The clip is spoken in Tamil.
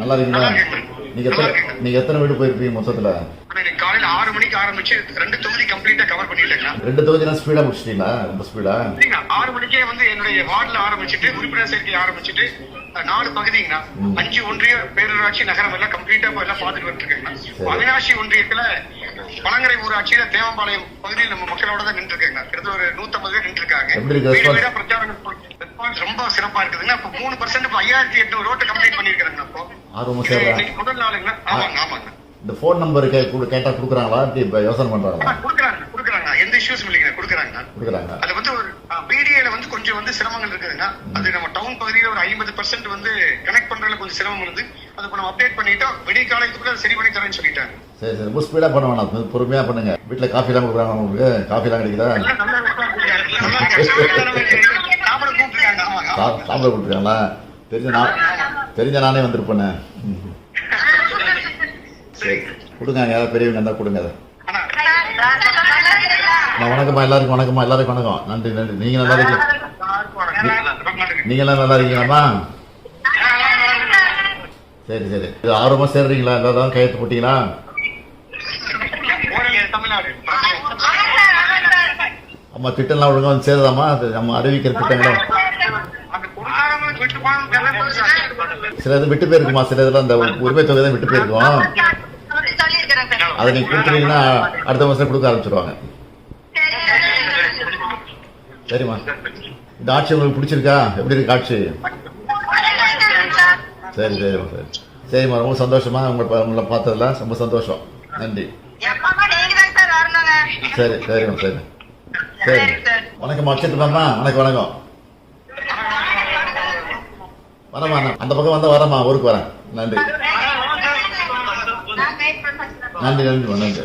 நல்லா இருக்கீங்களா. நீங்க எத்தனை. நீங்க எத்தனை வீடு போயிருப்பீங்க மொத்தத்துல? காலையில ஆறு மணிக்கு ஆரம்பிச்சு ரெண்டு தொகுதி கம்ப்ளீட்டா கவர் பண்ணிட்டேங்கண்ணா. ரெண்டு தொகுதினா ஸ்பீடா முடிச்சிட்டீங்களா? ரொம்ப ஸ்பீடா ஆறு மணிக்கே வந்து என்னுடைய வார்டுல ஆரம்பிச்சுட்டு உறுப்பினர் சேர்க்கை ஆரம்பிச்சுட்டு நாலு பகுதிங்கண்ணா. அஞ்சு ஒன்றிய பேரூராட்சி நகரம் எல்லாம் கம்ப்ளீட்டா எல்லாம் பாத்துட்டு வந்துருக்கேங்கண்ணா அவினாசி ஒன்றியத்துல பழங்கரை ஊராட்சியில தேவம்பாளையம் பகுதியில் நம்ம மக்களோட தான் நின்று கிட்டத்தட்ட ஒரு நூத்தம்பது பேர் நின்று இருக்காங்க வீடு? வீடா பிரச்சாரம் சிறப்பா இருக்குதுங்க. இப்ப மூணு பர்சன்ட் இப்ப ஐயாயிரத்தி எட்நூறு ரோட்டை கம்ப்ளீட் பண்ணிருக்காங்க சேர்றா இன்னைக்கு முதல் நாளுங்க. ஆமாங்க ஆமாங்க. இந்த ஃபோன் நம்பர் கேட்டா கொடுக்குறாங்களா? இப்படி இப்ப யோசனை பண்றாங்களா? ஆ, கொடுக்குறாங்க கொடுக்குறாங்க. எந்த இஷ்யூஸ் இல்லைங்க கொடுக்குறாங்க. கொடுக்குறாங்க. அது வந்து ஒரு பிடிஏல வந்து கொஞ்சம் வந்து சிரமங்கள் இருக்குதுங்க. அது நம்ம டவுன் பகுதியில ஒரு ஐம்பது பர்சன்ட் வந்து கனெக்ட் பண்றதுல கொஞ்சம் சிரமம் இருந்து அது இப்ப நம்ம அப்டேட் பண்ணிட்டோம் விடிய காலத்துக்குள்ள சரி பண்ணி தரேன்னு சொல்லிட்டாங்க. சரி சரி. ரொம்ப ஸ்பீடா பண்ண வேணாம். பொறுமையா பண்ணுங்க. வீட்டுல காஃபி எல்லாம் கொடுக்குறாங்க உங்களுக்கு? காஃபி எல்லாம் கிடைக்குதா எல்லாம் நல்லா response கொடுக்குறாங்க. நல்லா இருக்காங்க. சாப்பிட சாப்பிட கொடுத்துருக்காங்களா? தெரிஞ்ச நான் தெரிஞ்ச நானே வந்திருப்பேனே. சரி கொடுங்க யாராவது பெரியவங்க இருந்தால் கொடுங்க அதை. நான் வணக்கம்மா எல்லாருக்கும் வணக்கம்மா எல்லாருக்கும் வணக்கம். நன்றி நன்றி. நீங்கள் நல்லா இருக்கீங்க. நீங்களாம் நல்லா இருக்கீங்களாம்மா? சரி சரி. இது ஆர்வமாக சேர்றீங்களா? எல்லாரும் கையெழுத்து போட்டீங்களா? ஓரளவு அம்மா திட்டம்லாம் ஒழுங்கா வந்து சேருதாம்மா? அது நம்ம அறிவிக்கிற திட்டங்களும் சிலது விட்டு போயிருக்குமா? சிலதுல அந்த உரிமை தொகை தான் விட்டு போயிருக்கும்? அதை நீங்க கொடுத்துட்டீங்கன்னா அடுத்த மாசம் கொடுக்க ஆரம்பிச்சிருவாங்க. சரிம்மா. இந்த ஆட்சி உங்களுக்கு பிடிச்சிருக்கா? எப்படி இருக்கு ஆட்சி? சரி சரிம்மா சரி. சரிம்மா ரொம்ப சந்தோஷமா உங்களை உங்களை பார்த்ததுல ரொம்ப சந்தோஷம். நன்றி. சரி சரிம்மா சரி. சரி. வணக்கம் அச்சத்துமாம்மா வணக்கம் வணக்கம். வரமா அந்த பக்கம் வந்தா வரமா ஊருக்கு வரேன். நன்றி. நன்றி நன்றி நன்றி.